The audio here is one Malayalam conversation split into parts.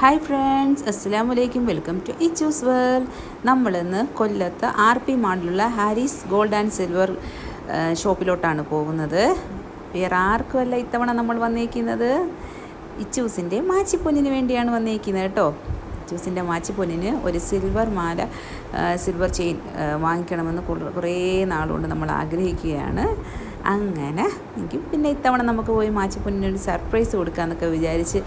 ഹായ് ഫ്രണ്ട്സ് അസ്സാം വലൈക്കും വെൽക്കം ടു ഇച്ചൂസ് വേൾഡ് നമ്മളിന്ന് കൊല്ലത്ത് ആർ പി മാളിലുള്ള ഹാരിസ് ഗോൾഡ് ആൻഡ് സിൽവർ ഷോപ്പിലോട്ടാണ് പോകുന്നത്. വേറെ ആർക്കുമല്ല ഇത്തവണ നമ്മൾ വന്നേക്കുന്നത്? ഇച്ചൂസിന്റെ മാച്ചിപ്പൊന്നിന് വേണ്ടിയാണ് വന്നേക്കുന്നത് കേട്ടോ. ഇച്ചൂസിന്റെ മാച്ചിപ്പൊന്നിന് ഒരു സിൽവർ മാല സിൽവർ ചെയിൻ വാങ്ങിക്കണമെന്ന് കുറേ നാളുകൊണ്ട് നമ്മൾ ആഗ്രഹിക്കുകയാണ്. അങ്ങനെ എനിക്ക് പിന്നെ ഇത്തവണ നമുക്ക് പോയി മാച്ചിപ്പൊന്നിനൊരു സർപ്രൈസ് കൊടുക്കാമെന്നൊക്കെ വിചാരിച്ച്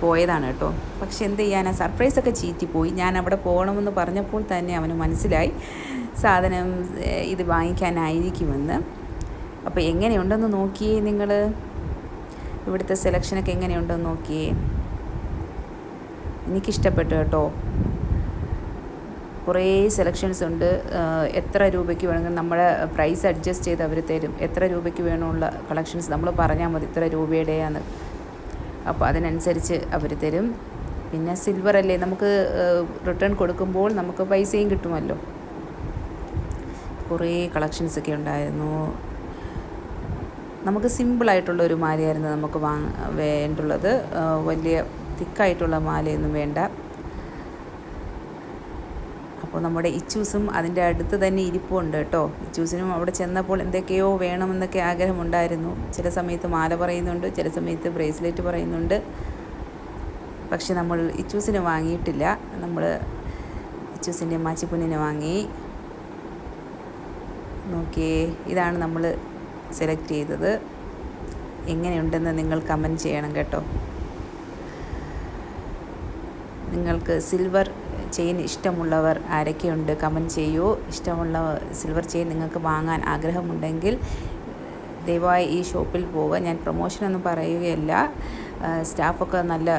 പോയതാണ് കേട്ടോ. പക്ഷെ എന്ത് ചെയ്യാനാ? സർപ്രൈസൊക്കെ ചീറ്റിപ്പോയി. ഞാൻ അവിടെ പോകണമെന്ന് പറഞ്ഞപ്പോൾ തന്നെ അവന് മനസ്സിലായി. സാധനം ഇത് വാങ്ങിക്കാനായിരിക്കുമെന്ന്. അപ്പോൾ എങ്ങനെയുണ്ടെന്ന് നോക്കിയേ നിങ്ങൾ ഇവിടുത്തെ സെലക്ഷനൊക്കെ എങ്ങനെയുണ്ടെന്ന് നോക്കിയേ? എനിക്കിഷ്ടപ്പെട്ടു കേട്ടോ. കുറേ സെലക്ഷൻസ് ഉണ്ട്. എത്ര രൂപയ്ക്ക് വേണമെങ്കിൽ നമ്മുടെ പ്രൈസ് അഡ്ജസ്റ്റ് ചെയ്ത് അവർ തരും. എത്ര രൂപയ്ക്ക് വേണമുള്ള കളക്ഷൻസ് നമ്മൾ പറഞ്ഞാൽ മതി ഇത്ര രൂപയുടെയാണ് അപ്പോൾ അതിനനുസരിച്ച് അവർ തരും. പിന്നെ സിൽവർ അല്ലേ നമുക്ക് റിട്ടേൺ കൊടുക്കുമ്പോൾ നമുക്ക് പൈസയും കിട്ടുമല്ലോ. കുറേ കളക്ഷൻസ് ഒക്കെ ഉണ്ടായിരുന്നു. നമുക്ക് സിമ്പിളായിട്ടുള്ള ഒരു മാലയായിരുന്നു നമുക്ക് വാങ്ങ വേണ്ടുള്ളത്. വലിയ തിക്കായിട്ടുള്ള മാലയൊന്നും വേണ്ട. അപ്പോൾ നമ്മുടെ ഇച്ചൂസും അതിന്റെ അടുത്ത് തന്നെ ഇരിപ്പുണ്ട് കേട്ടോ. ഇച്ചൂസിനും അവിടെ ചെന്നപ്പോൾ എന്തൊക്കെയോ വേണമെന്നൊക്കെ ആഗ്രഹമുണ്ടായിരുന്നു. ചില സമയത്ത് മാല പറയുന്നുണ്ട് ചില സമയത്ത് ബ്രേസ്ലെറ്റ് പറയുന്നുണ്ട്. പക്ഷെ നമ്മൾ ഇച്ചൂസിന് വാങ്ങിയിട്ടില്ല. നമ്മൾ ഇച്ചൂസിന്റെ മാച്ചിപ്പുണ്ണിനെ വാങ്ങി. നോക്കിയേ ഇതാണ് നമ്മൾ സെലക്ട് ചെയ്തത്. എങ്ങനെയുണ്ടെന്ന് നിങ്ങൾ കമന്റ് ചെയ്യണം കേട്ടോ. നിങ്ങൾക്ക് സിൽവർ ചെയിൻ ഇഷ്ടമുള്ളവർ ആരൊക്കെയുണ്ട്? കമന്റ് ചെയ്യൂ. ഇഷ്ടമുള്ള സിൽവർ ചെയിൻ നിങ്ങൾക്ക് വാങ്ങാൻ ആഗ്രഹമുണ്ടെങ്കിൽ ദയവായി ഈ ഷോപ്പിൽ പോവുക. ഞാൻ പ്രൊമോഷനൊന്നും പറയുകയല്ല. സ്റ്റാഫൊക്കെ നല്ല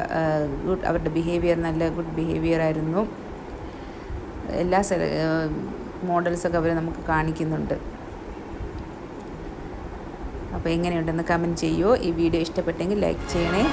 ഗുഡ് അവരുടെ ബിഹേവിയർ നല്ല ഗുഡ് ബിഹേവിയർ ആയിരുന്നു. എല്ലാ മോഡൽസൊക്കെ അവർ നമുക്ക് കാണിക്കുന്നുണ്ട്. അപ്പോൾ എങ്ങനെയുണ്ടെന്ന് കമന്റ് ചെയ്യൂ. ഈ വീഡിയോ ഇഷ്ടപ്പെട്ടെങ്കിൽ ലൈക്ക് ചെയ്യണേ.